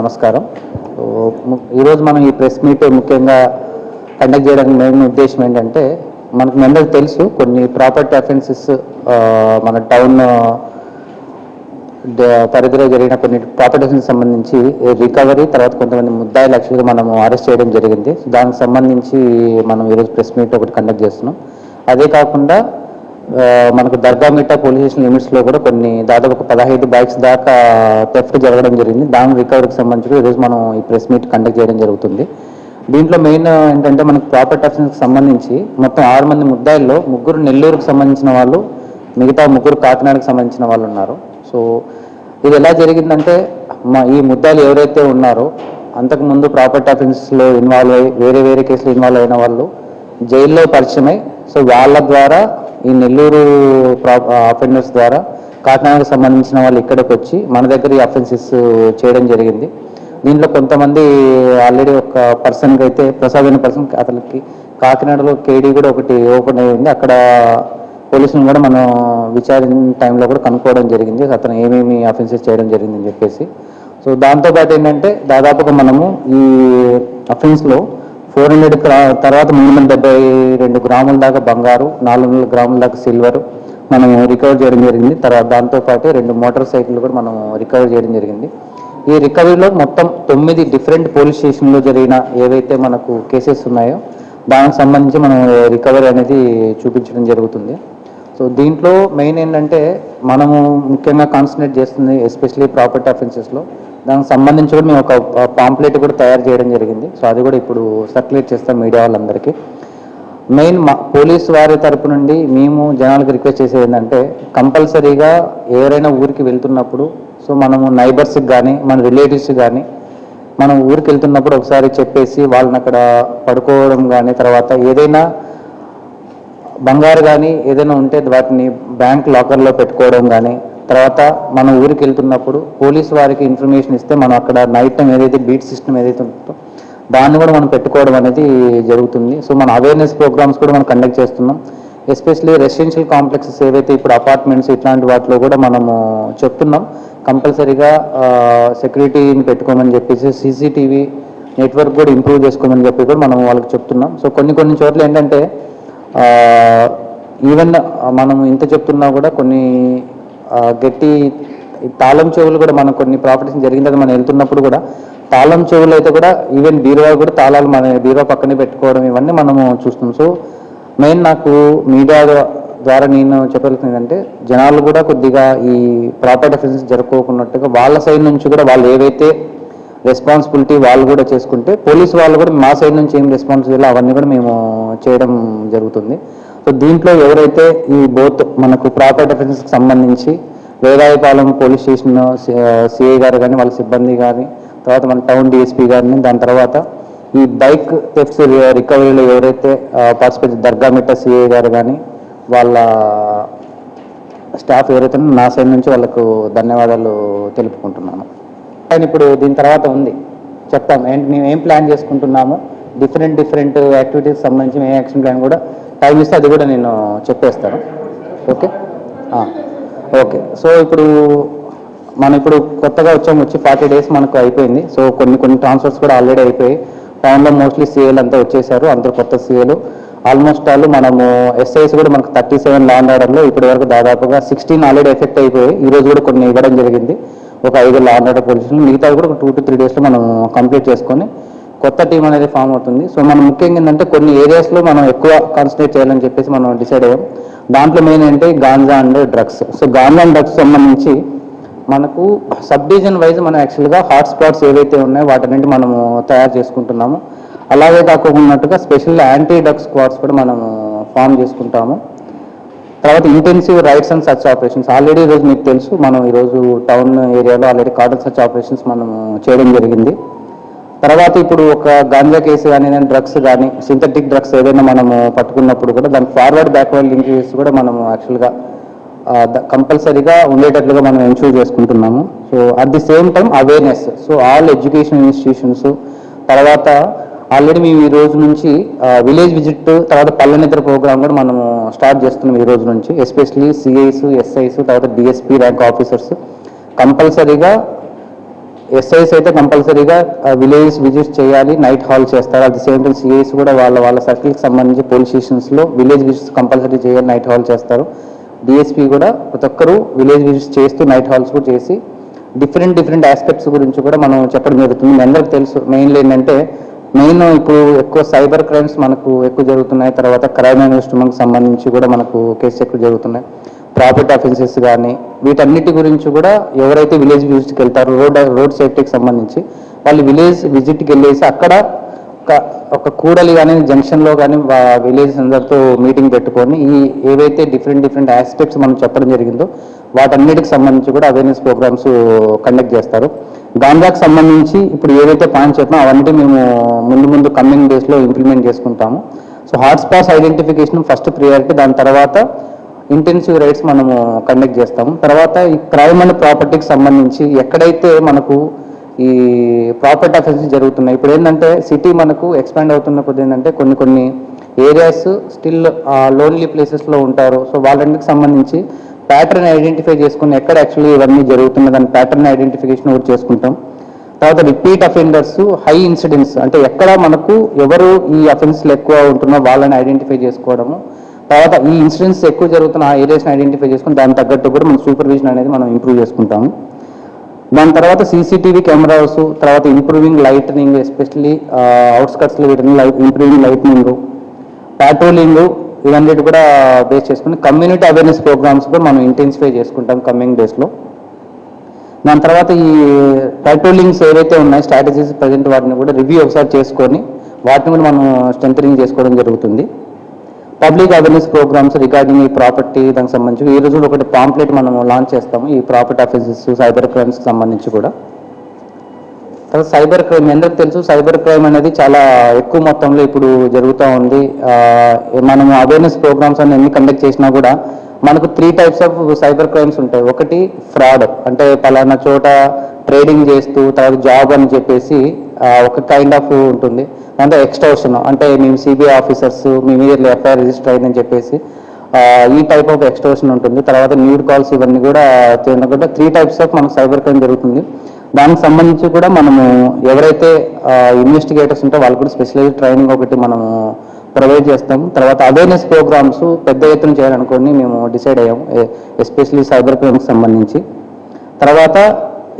నమస్కారం. ఈరోజు మనం ఈ ప్రెస్ మీట్ ముఖ్యంగా కండక్ట్ చేయడానికి మెయిన్ ఉద్దేశం ఏంటంటే మనకు మీ తెలుసు కొన్ని ప్రాపర్టీ అఫెన్సెస్ మన టౌన్ పరిధిలో జరిగిన కొన్ని ప్రాపర్టీస్కి సంబంధించి రికవరీ తర్వాత కొంతమంది ముద్దాయిలు యాక్చువల్గా మనము అరెస్ట్ చేయడం జరిగింది. దానికి సంబంధించి మనం ఈరోజు ప్రెస్ మీట్ ఒకటి కండక్ట్ చేస్తున్నాం. అదే కాకుండా మనకు దర్గామిట్టా పోలీస్ స్టేషన్ లిమిట్స్లో కూడా కొన్ని దాదాపు ఒక పదహైదు బైక్స్ దాకా థెఫ్ట్ జరగడం జరిగింది. దాని రికవరీకి సంబంధించి ఈరోజు మనం ఈ ప్రెస్ మీట్ కండక్ట్ చేయడం జరుగుతుంది. దీంట్లో మెయిన్ ఏంటంటే మనకు ప్రాపర్టీ ఆఫీసర్కి సంబంధించి మొత్తం ఆరు మంది ముద్దాయిల్లో ముగ్గురు నెల్లూరుకు సంబంధించిన వాళ్ళు మిగతా ముగ్గురు కాకినాడకు సంబంధించిన వాళ్ళు ఉన్నారు. సో ఇది ఎలా జరిగిందంటే మా ఈ ముద్దాయిలు ఎవరైతే ఉన్నారో అంతకుముందు ప్రాపర్టీ అఫెన్స్లో ఇన్వాల్వ్ అయ్యి వేరే వేరే కేసులు ఇన్వాల్వ్ అయిన వాళ్ళు జైల్లో పరిచయమై సో వాళ్ళ ద్వారా ఈ నెల్లూరు ప్రా అఫెండర్స్ ద్వారా కాకినాడకు సంబంధించిన వాళ్ళు ఇక్కడికి వచ్చి మన దగ్గర ఈ అఫెన్సెస్ చేయడం జరిగింది. దీంట్లో కొంతమంది ఆల్రెడీ ఒక పర్సన్కి అయితే ప్రసాద్ అనే పర్సన్ అతనికి కాకినాడలో కేడీ కూడా ఒకటి ఓపెన్ అయ్యింది అక్కడ పోలీసులను కూడా మనం విచారణ టైంలో కూడా కనుక్కోవడం జరిగింది. అతను ఏమేమి అఫెన్సెస్ చేయడం జరిగిందని చెప్పేసి. సో దాంతోపాటు ఏంటంటే దాదాపుగా మనము ఈ అఫెన్స్లో ఫోర్ హండ్రెడ్ తర్వాత మూడు వందల డెబ్బై రెండు గ్రాముల దాకా బంగారు నాలుగు వందల గ్రాముల దాకా సిల్వర్ మనం రికవర్ చేయడం జరిగింది. తర్వాత దాంతోపాటు రెండు మోటార్ సైకిల్ కూడా మనం రికవర్ చేయడం జరిగింది. ఈ రికవరీలో మొత్తం తొమ్మిది డిఫరెంట్ పోలీస్ స్టేషన్లో జరిగిన ఏవైతే మనకు కేసెస్ ఉన్నాయో దానికి సంబంధించి మనం రికవరీ అనేది చూపించడం జరుగుతుంది. సో దీంట్లో మెయిన్ ఏంటంటే మనము ముఖ్యంగా కాన్సన్ట్రేట్ చేస్తుంది ఎస్పెషలీ ప్రాపర్టీ అఫెన్సెస్లో దానికి సంబంధించి కూడా మేము ఒక పాంప్లెట్ కూడా తయారు చేయడం జరిగింది. సో అది కూడా ఇప్పుడు సర్క్యులేట్ చేస్తాం మీడియా వాళ్ళందరికీ. మెయిన్ మా పోలీస్ వారి తరపు నుండి మేము జనాలకు రిక్వెస్ట్ చేసేది ఏంటంటే కంపల్సరీగా ఎవరైనా ఊరికి వెళ్తున్నప్పుడు సో మనము నైబర్స్కి కానీ మన రిలేటివ్స్కి కానీ మనం ఊరికి వెళ్తున్నప్పుడు ఒకసారి చెప్పేసి వాళ్ళని అక్కడ పడుకోవడం కానీ తర్వాత ఏదైనా బంగారు కానీ ఏదైనా ఉంటే వాటిని బ్యాంక్ లాకర్లో పెట్టుకోవడం కానీ తర్వాత మనం ఊరికి వెళ్తున్నప్పుడు పోలీస్ వారికి ఇన్ఫర్మేషన్ ఇస్తే మనం అక్కడ నైట్ టైం ఏదైతే బీట్ సిస్టమ్ ఏదైతే ఉంటుందో దాన్ని కూడా మనం పెట్టుకోవడం అనేది జరుగుతుంది. సో మన అవేర్నెస్ ప్రోగ్రామ్స్ కూడా మనం కండక్ట్ చేస్తున్నాం. ఎస్పెషలీ రెసిడెన్షియల్ కాంప్లెక్సెస్ ఏవైతే ఇప్పుడు అపార్ట్మెంట్స్ ఇట్లాంటి వాటిలో కూడా మనము చెప్తున్నాం. కంపల్సరీగా సెక్యూరిటీని పెట్టుకోమని చెప్పేసి సీసీటీవీ నెట్వర్క్ కూడా ఇంప్రూవ్ చేసుకోమని చెప్పి కూడా మనం వాళ్ళకి చెప్తున్నాం. సో కొన్ని కొన్ని చోట్ల ఏంటంటే ఈవెన్ మనం ఇంత చెప్తున్నా కూడా కొన్ని గట్టి తాళం చెవులు కూడా మనం కొన్ని ప్రాపర్టీస్ జరిగిన తర్వాత మనం వెళ్తున్నప్పుడు కూడా తాళం చెవులు అయితే కూడా ఈవెన్ బీరువా కూడా తాళాలు మన బీరువా పక్కనే పెట్టుకోవడం ఇవన్నీ మనము చూస్తున్నాం. సో మెయిన్ నాకు మీడియా ద్వారా నేను చెప్పగలుగుతుంది అంటే జనాలు కూడా కొద్దిగా ఈ ప్రాపర్టీ అఫెన్సెస్ జరుపుకోకున్నట్టుగా వాళ్ళ సైడ్ నుంచి కూడా వాళ్ళు ఏవైతే రెస్పాన్సిబిలిటీ వాళ్ళు కూడా చేసుకుంటే పోలీసు వాళ్ళు కూడా మా సైడ్ నుంచి ఏం రెస్పాన్సిబిలిటీ అవన్నీ కూడా మేము చేయడం జరుగుతుంది. సో దీంట్లో ఎవరైతే ఈ బోత్ మనకు ప్రాపర్టీ అఫెన్సెస్కి సంబంధించి వేదాయపాలెం పోలీస్ స్టేషన్ సిఐ గారు కానీ వాళ్ళ సిబ్బంది కానీ తర్వాత మన టౌన్ డిఎస్పీ గారిని దాని తర్వాత ఈ బైక్ థెఫ్ట్స్ రికవరీలో ఎవరైతే పార్టిసిపేట్ దర్గామిట్ట సిఐ గారు కానీ వాళ్ళ స్టాఫ్ ఎవరైతే నా సైడ్ నుంచి వాళ్ళకు ధన్యవాదాలు తెలుపుకుంటున్నాను. అండ్ ఇప్పుడు దీని తర్వాత ఉంది. చెప్తాం. ఏంటి మేము ఏం ప్లాన్ చేసుకుంటున్నాము? డిఫరెంట్ డిఫరెంట్ యాక్టివిటీస్ సంబంధించి మేము యాక్షన్ ప్లాన్ కూడా టైం ఇస్తే అది కూడా నేను చెప్పేస్తాను. ఓకే? ఓకే. సో ఇప్పుడు మనం ఇప్పుడు కొత్తగా వచ్చాము వచ్చి ఫార్టీ డేస్ మనకు అయిపోయింది. సో కొన్ని కొన్ని ట్రాన్స్ఫర్స్ కూడా ఆల్రెడీ అయిపోయాయి. టౌన్లో మోస్ట్లీ సీఏలు అంతా వచ్చేసారు. అందరూ కొత్త సీఏలు ఆల్మోస్ట్ ఆల్ మనము ఎస్ఐస్ కూడా మనకు థర్టీ సెవెన్ ల్యాండ్ అండ్ ఆర్డర్లో ఇప్పటి వరకు దాదాపుగా సిక్స్టీన్ ఆల్రెడీ ఎఫెక్ట్ అయిపోయాయి. ఈ రోజు కూడా కొన్ని ఇవ్వడం జరిగింది. ఒక ఐదు ల్యాండ్ ఆర్డర్ పొజిషన్లు. మిగతా కూడా ఒక టూ టు త్రీ డేస్లో మనం కంప్లీట్ చేసుకొని కొత్త టీం అనేది ఫామ్ అవుతుంది. సో మనం ముఖ్యంగా ఏంటంటే కొన్ని ఏరియాస్లో మనం ఎక్కువ కాన్సన్ట్రేట్ చేయాలని చెప్పేసి మనం డిసైడ్ అయ్యాం. దాంట్లో మెయిన్ ఏంటి? Ganja and drugs so ganja and drugs సంబంధించి మనకు సబ్ డివిజన్ వైజ్ మనం యాక్చువల్గా హాట్ స్పాట్స్ ఏవైతే ఉన్నాయో వాటన్నింటి మనము తయారు చేసుకుంటున్నాము. అలాగే కాకుండా స్పెషల్ యాంటీ డ్రగ్స్ స్క్వాడ్స్ కూడా మనము ఫామ్ చేసుకుంటాము. తర్వాత intensive raids and search operations already ఈరోజు మీకు తెలుసు మనం ఈరోజు టౌన్ ఏరియాలో ఆల్రెడీ కార్డన్ సర్చ్ ఆపరేషన్స్ మనం చేయడం జరిగింది. తర్వాత ఇప్పుడు ఒక గాంజా కేసు కానీ డ్రగ్స్ కానీ సింథటిక్ డ్రగ్స్ ఏదైనా మనము పట్టుకున్నప్పుడు కూడా దాని ఫార్వర్డ్ బ్యాక్వర్డ్ లింక్ చేసి కూడా మనము యాక్చువల్గా కంపల్సరీగా ఉండేటట్లుగా మనం ఎన్షూర్ చేసుకుంటున్నాము. So at the same time awareness so all education institutions తర్వాత ఆల్రెడీ మేము ఈ రోజు నుంచి విలేజ్ విజిట్ తర్వాత పల్లెనిద్ర ప్రోగ్రామ్ కూడా మనము స్టార్ట్ చేస్తున్నాం ఈ రోజు నుంచి. ఎస్పెషలీ సిఐస్ ఎస్ఐస్ తర్వాత డిఎస్పీ ర్యాంక్ ఆఫీసర్స్ కంపల్సరీగా ఎస్ఐస్ అయితే కంపల్సరీగా విలేజ్ విజిట్ చేయాలి నైట్ హాల్ చేస్తారు. At the same time CIs కూడా వాళ్ళ వాళ్ళ సర్కిల్కి సంబంధించి పోలీస్ స్టేషన్స్లో విలేజ్ విజిట్స్ కంపల్సరీ చేయాలి నైట్ హాల్ చేస్తారు. డిఎస్పీ కూడా ప్రతి ఒక్కరూ విలేజ్ విజిట్స్ చేస్తూ నైట్ హాల్స్ కూడా చేసి డిఫరెంట్ డిఫరెంట్ ఆస్పెక్ట్స్ గురించి కూడా మనం చెప్పడం జరుగుతుంది. మీ అందరికి తెలుసు మెయిన్లీ ఏంటంటే మెయిన్ ఇప్పుడు ఎక్కువ సైబర్ క్రైమ్స్ మనకు ఎక్కువ జరుగుతున్నాయి. తర్వాత క్రైమ్ ఇన్వెస్ట్మెంట్కి సంబంధించి కూడా మనకు కేసు ఎక్కువ జరుగుతున్నాయి. ప్రాఫిట్ అఫెన్సెస్ కానీ వీటన్నిటి గురించి కూడా ఎవరైతే విలేజ్ విజిట్కి వెళ్తారో రోడ్ రోడ్ సేఫ్టీకి సంబంధించి వాళ్ళు విలేజ్ విజిట్కి వెళ్ళేసి అక్కడ ఒక ఒక కూడలి కానీ జంక్షన్లో కానీ విలేజ్ అందరితో మీటింగ్ పెట్టుకొని ఈ ఏవైతే డిఫరెంట్ డిఫరెంట్ ఆస్పెక్ట్స్ మనం చెప్పడం జరిగిందో వాటన్నిటికి సంబంధించి కూడా అవేర్నెస్ ప్రోగ్రామ్స్ కండక్ట్ చేస్తారు. గాంజాకి సంబంధించి ఇప్పుడు ఏవైతే పాయింట్స్ చెప్పినా అవన్నీ మేము ముందు ముందు కమింగ్ డేస్లో ఇంప్లిమెంట్ చేసుకుంటాము. So hotspots identification first priority దాని తర్వాత ఇంటెన్సివ్ రైడ్స్ మనము కండక్ట్ చేస్తాము తర్వాత ఈ క్రైమ్ అండ్ ప్రాపర్టీకి సంబంధించి ఎక్కడైతే మనకు ఈ ప్రాపర్టీ అఫెన్స్ జరుగుతున్నాయి ఇప్పుడు ఏంటంటే సిటీ మనకు ఎక్స్పాండ్ అవుతున్న కొద్ది ఏంటంటే కొన్ని కొన్ని ఏరియాస్ స్టిల్ లోన్లీ ప్లేసెస్లో ఉంటారు. సో వాళ్ళంటికి సంబంధించి ప్యాటర్న్ ఐడెంటిఫై చేసుకుని ఎక్కడ యాక్చువల్లీ ఇవన్నీ జరుగుతున్న దాని ప్యాటర్న్ ఐడెంటిఫికేషన్ కూడా చేసుకుంటాం. తర్వాత రిపీట్ అఫెండర్స్ హై ఇన్సిడెంట్స్ అంటే ఎక్కడ మనకు ఎవరు ఈ అఫెన్స్లు ఎక్కువ ఉంటున్నారో వాళ్ళని ఐడెంటిఫై చేసుకోవడము. తర్వాత ఈ ఇన్సిడెంట్స్ ఎక్కువ జరుగుతున్న ఆ ఏరియాస్ని ఐడెంటిఫై చేసుకుని దాని తగ్గట్టు కూడా మన సూపర్విజన్ అనేది మనం ఇంప్రూవ్ చేసుకుంటాము. దాని తర్వాత సీసీటీవీ కెమెరాస్ తర్వాత ఇంప్రూవింగ్ లైట్నింగ్ ఎస్పెషలీ అవుట్స్కట్స్లో వీటిని లైట్ ఇంప్రూవింగ్ లైట్నింగ్ పాట్రోలింగ్ ఇవన్నీ కూడా బేస్ చేసుకుని కమ్యూనిటీ అవేర్నెస్ ప్రోగ్రామ్స్ కూడా మనం ఇంటెన్సిఫై చేసుకుంటాం కమింగ్ డేస్లో దాని తర్వాత ఈ పెట్రోలింగ్స్ ఏవైతే ఉన్నాయో స్ట్రాటజీస్ ప్రజెంట్ వాటిని కూడా రివ్యూ ఒకసారి చేసుకొని వాటిని కూడా మనం స్ట్రెంథనింగ్ చేసుకోవడం జరుగుతుంది. పబ్లిక్ అవేర్నెస్ ప్రోగ్రామ్స్ రిగార్డింగ్ ఈ ప్రాపర్టీ దానికి సంబంధించి ఈ రోజు ఒకటి పాంప్లెట్ మనం లాంచ్ చేస్తాము ఈ ప్రాపర్టీ ఆఫీసెస్ సైబర్ క్రైమ్స్కి సంబంధించి కూడా. తర్వాత సైబర్ క్రైమ్ ఎందుకు తెలుసు? సైబర్ క్రైమ్ అనేది చాలా ఎక్కువ మొత్తంలో ఇప్పుడు జరుగుతూ ఉంది. మనం అవేర్నెస్ ప్రోగ్రామ్స్ అని ఎన్ని కండక్ట్ చేసినా కూడా మనకు three types of cyber crimes ఉంటాయి. ఒకటి ఫ్రాడ్ అంటే పలానా చోట ట్రేడింగ్ చేస్తూ తర్వాత జాబ్ అని చెప్పేసి ఒక కైండ్ ఆఫ్ ఉంటుంది. అంటే ఎక్స్టోర్షన్ అంటే మేము సిబిఐ ఆఫీసర్స్ మీ మీద ఎఫ్ఐఆర్ రిజిస్టర్ అయిందని చెప్పేసి ఈ టైప్ ఆఫ్ ఎక్స్టోర్షన్ ఉంటుంది. తర్వాత న్యూడ్ కాల్స్ ఇవన్నీ కూడా ఎందుకంటే త్రీ టైప్స్ ఆఫ్ మనకు సైబర్ క్రైమ్ జరుగుతుంది. దానికి సంబంధించి కూడా మనము ఎవరైతే ఇన్వెస్టిగేటర్స్ ఉంటే వాళ్ళు కూడా స్పెషలైజ్ ట్రైనింగ్ ఒకటి మనము ప్రొవైడ్ చేస్తాం తర్వాత అవేర్నెస్ ప్రోగ్రామ్స్ పెద్ద ఎత్తున చేయాలనుకోని మేము డిసైడ్ అయ్యాము. ఎస్పెషలీ సైబర్ క్రైమ్కి సంబంధించి. తర్వాత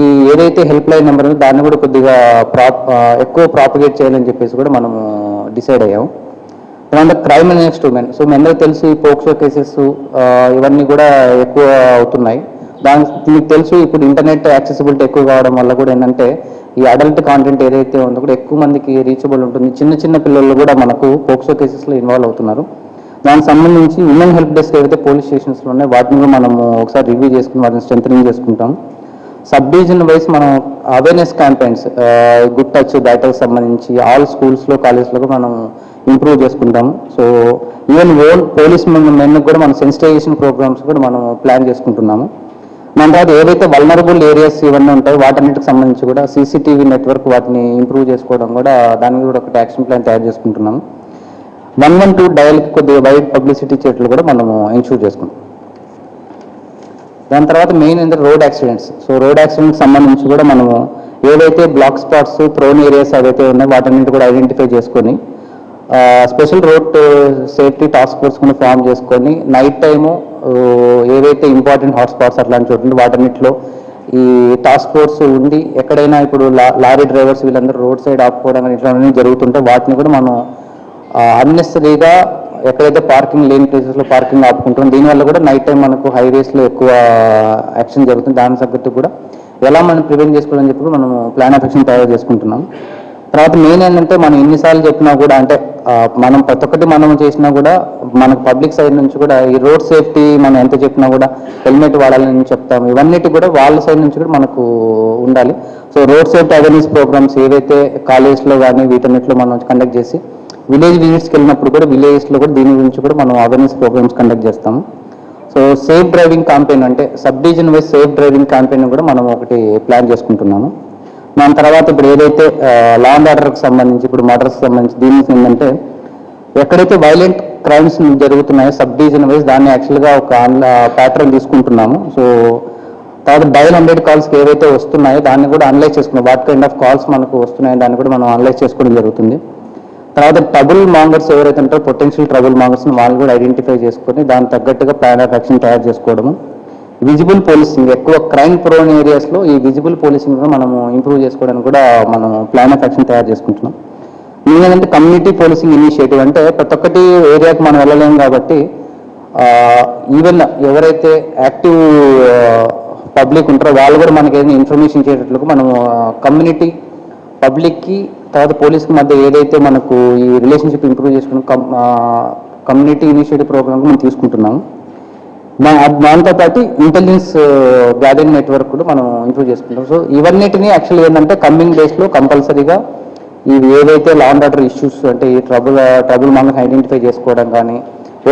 ఈ ఏదైతే హెల్ప్ లైన్ నెంబర్ ఉందో దాన్ని కూడా కొద్దిగా ప్రాప్ ఎక్కువ ప్రాపగేట్ చేయాలని చెప్పేసి కూడా మనము డిసైడ్ అయ్యాము and crime next women. So మీ అందరికీ తెలుసు ఈ పోక్సో కేసెస్ ఇవన్నీ కూడా ఎక్కువ అవుతున్నాయి. దాని మీకు తెలుసు ఇప్పుడు ఇంటర్నెట్ యాక్సెసిబిలిటీ ఎక్కువ కావడం వల్ల కూడా ఏంటంటే ఈ అడల్ట్ కాంటెంట్ ఏదైతే ఉందో కూడా ఎక్కువ మందికి రీచబుల్ ఉంటుంది. చిన్న చిన్న పిల్లలు కూడా మనకు పోక్సో కేసెస్లో ఇన్వాల్వ్ అవుతున్నారు. దానికి సంబంధించి ఉమెన్ హెల్ప్ డెస్క్ ఏవైతే పోలీస్ స్టేషన్స్లో ఉన్నాయో వాటిని కూడా మనము ఒకసారి రివ్యూ చేసుకుని వాటిని స్ట్రెంగ్ చేసుకుంటాం. సబ్ డివిజన్ వైస్ మనం అవేర్నెస్ క్యాంపెయిన్స్ గుడ్ టచ్ బ్యాటర్కి సంబంధించి ఆల్ స్కూల్స్లో కాలేజెస్లో మనం ఇంప్రూవ్ చేసుకుంటాం so even own police men కూడా మనం సెన్సిటైజేషన్ ప్రోగ్రామ్స్ కూడా మనం ప్లాన్ చేసుకుంటున్నాము. మన తర్వాత ఏవైతే వల్నరబుల్ ఏరియాస్ ఇవన్నీ ఉంటాయో వాటన్నిటికి సంబంధించి కూడా సీసీటీవీ నెట్వర్క్ వాటిని ఇంప్రూవ్ చేసుకోవడం కూడా దానికి కూడా ఒక యాక్షన్ ప్లాన్ తయారు చేసుకుంటున్నాము. వన్ వన్ టూ డయల్కి కొద్దిగా వైడ్ పబ్లిసిటీ చేయట్లు కూడా మనము ఇన్షూర్ చేసుకుంటాం దాని తర్వాత మెయిన్ ఏంటంటే road accidents so road accident సంబంధించి కూడా మనము ఏవైతే బ్లాక్ స్పాట్స్ ప్రోన్ ఏరియాస్ ఏవైతే ఉన్నాయో వాటన్నింటి కూడా ఐడెంటిఫై చేసుకొని special road safety task force కూడా ఫామ్ చేసుకొని నైట్ టైము ఏవైతే ఇంపార్టెంట్ హాట్స్పాట్స్ అట్లాంటి చోట్ల వాటన్నిటిలో ఈ టాస్క్ ఫోర్స్ ఉండి ఎక్కడైనా ఇప్పుడు లారీ డ్రైవర్స్ వీళ్ళందరూ రోడ్ సైడ్ ఆపుకోవడం ఇట్లా జరుగుతుంటే వాటిని కూడా మనం అన్నెసరీగా ఎక్కడైతే పార్కింగ్ లేని ప్లేసెస్లో పార్కింగ్ ఆపుకుంటాం దీనివల్ల కూడా నైట్ టైం మనకు హైవేస్లో ఎక్కువ యాక్షన్ జరుగుతుంది. దాని తగ్గట్టు కూడా ఎలా మనం ప్రివెంట్ చేసుకోవాలని చెప్పి మనం ప్లాన్ ఆఫ్ యాక్షన్ తయారు చేసుకుంటున్నాం. తర్వాత మెయిన్ ఏంటంటే మనం ఎన్నిసార్లు చెప్పినా కూడా అంటే మనం ప్రతి ఒక్కటి మనం చేసినా కూడా మనకు పబ్లిక్ సైడ్ నుంచి కూడా ఈ రోడ్ సేఫ్టీ మనం ఎంత చెప్పినా కూడా హెల్మెట్ వాడాలని చెప్తాము. ఇవన్నిటి కూడా వాళ్ళ సైడ్ నుంచి కూడా మనకు ఉండాలి. So road safety awareness programmes ఏవైతే కాలేజ్లో కానీ వీటన్నిటిలో మనం కండక్ట్ చేసి విలేజ్ విజిట్స్కి వెళ్ళినప్పుడు కూడా విలేజెస్లో కూడా దీని గురించి కూడా మనం అవేర్నెస్ ప్రోగ్రామ్స్ కండక్ట్ చేస్తాము. సో సేఫ్ డ్రైవింగ్ క్యాంపెయిన్ అంటే sub division wise safe driving campaign కూడా మనం ఒకటి ప్లాన్ చేసుకుంటున్నాము. దాని తర్వాత ఇప్పుడు ఏదైతే లా అండ్ ఆర్డర్కి సంబంధించి ఇప్పుడు మర్డర్స్ సంబంధించి దీనికి ఏంటంటే ఎక్కడైతే వైలెంట్ క్రైమ్స్ జరుగుతున్నాయో సబ్ డివిజన్ వైజ్ దాన్ని యాక్చువల్గా ఒక ప్యాటర్న్ తీసుకుంటున్నాము. సో తర్వాత డైల్ హండ్రెడ్ కాల్స్ ఏవైతే వస్తున్నాయో దాన్ని కూడా అనలైజ్ చేసుకున్నాం. వాట్ కైండ్ ఆఫ్ కాల్స్ మనకు వస్తున్నాయో దాన్ని కూడా మనం అనలైజ్ చేసుకోవడం జరుగుతుంది. తర్వాత ట్రబుల్ మాంగర్స్ ఎవరైతే ఉంటారో పొటెన్షియల్ ట్రబుల్ మాంగర్స్ వాళ్ళు కూడా ఐడెంటిఫై చేసుకొని దానికి తగ్గట్టుగా ప్లాన్ ఆఫ్ యాక్షన్ తయారు చేసుకోవడము. విజిబుల్ పోలీసింగ్ ఎక్కువ క్రైమ్ ప్రోన్ ఏరియాస్లో ఈ విజిబుల్ పోలీసింగ్ మనము ఇంప్రూవ్ చేసుకోవడానికి కూడా మనం ప్లాన్ ఆఫ్ యాక్షన్ తయారు చేసుకుంటున్నాం. మెయిన్ ఏంటంటే కమ్యూనిటీ పోలీసింగ్ ఇనిషియేటివ్ అంటే ప్రతి ఒక్కటి ఏరియాకి మనం వెళ్ళలేము కాబట్టి ఈవెన్ ఎవరైతే యాక్టివ్ పబ్లిక్ ఉంటారో వాళ్ళు కూడా మనకి ఏదైనా ఇన్ఫర్మేషన్ ఇచ్చేటట్లుగా మనము కమ్యూనిటీ పబ్లిక్కి తర్వాత పోలీస్కి మధ్య ఏదైతే మనకు ఈ రిలేషన్షిప్ ఇంప్రూవ్ చేసుకుని కమ్యూనిటీ ఇనిషియేటివ్ ప్రోగ్రామ్ మనం తీసుకుంటున్నాము. మా- దాంతో పాటు ఇంటెలిజెన్స్ గ్యాదరింగ్ నెట్వర్క్ కూడా మనం ఇంప్రూవ్ చేసుకుంటాం సో ఇవన్నిటిని యాక్చువల్ ఏంటంటే కమింగ్ డేస్లో కంపల్సరీగా ఇవి ఏదైతే లా అండ్ ఆర్డర్ ఇష్యూస్ అంటే ఈ ట్రబుల్ ట్రబుల్ మనం ఐడెంటిఫై చేసుకోవడం కానీ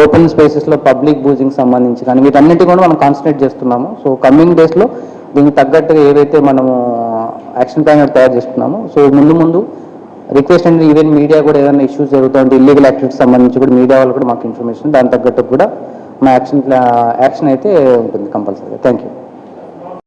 ఓపెన్ స్పేసెస్లో పబ్లిక్ బూజింగ్ సంబంధించి కానీ వీటన్నిటి కూడా మనం కాన్సన్ట్రేట్ చేస్తున్నాము. సో కమింగ్ డేస్లో దీనికి తగ్గట్టుగా ఏవైతే మనము యాక్షన్ ప్లాన్ తయారు చేస్తున్నామో సో ముందు ముందు రిక్వెస్ట్ అండి ఈవెన్ మీడియా కూడా ఏదైనా ఇష్యూస్ జరుగుతుంటే ఇల్లీగల్ యాక్టివిటీస్ సంబంధించి కూడా మీడియా వాళ్ళు కూడా మాకు ఇన్ఫర్మేషన్ దాని తగ్గట్టు కూడా మా యాక్షన్ ప్లా యాక్షన్ అయితే ఉంటుంది కంపల్సరీ థ్యాంక్ యూ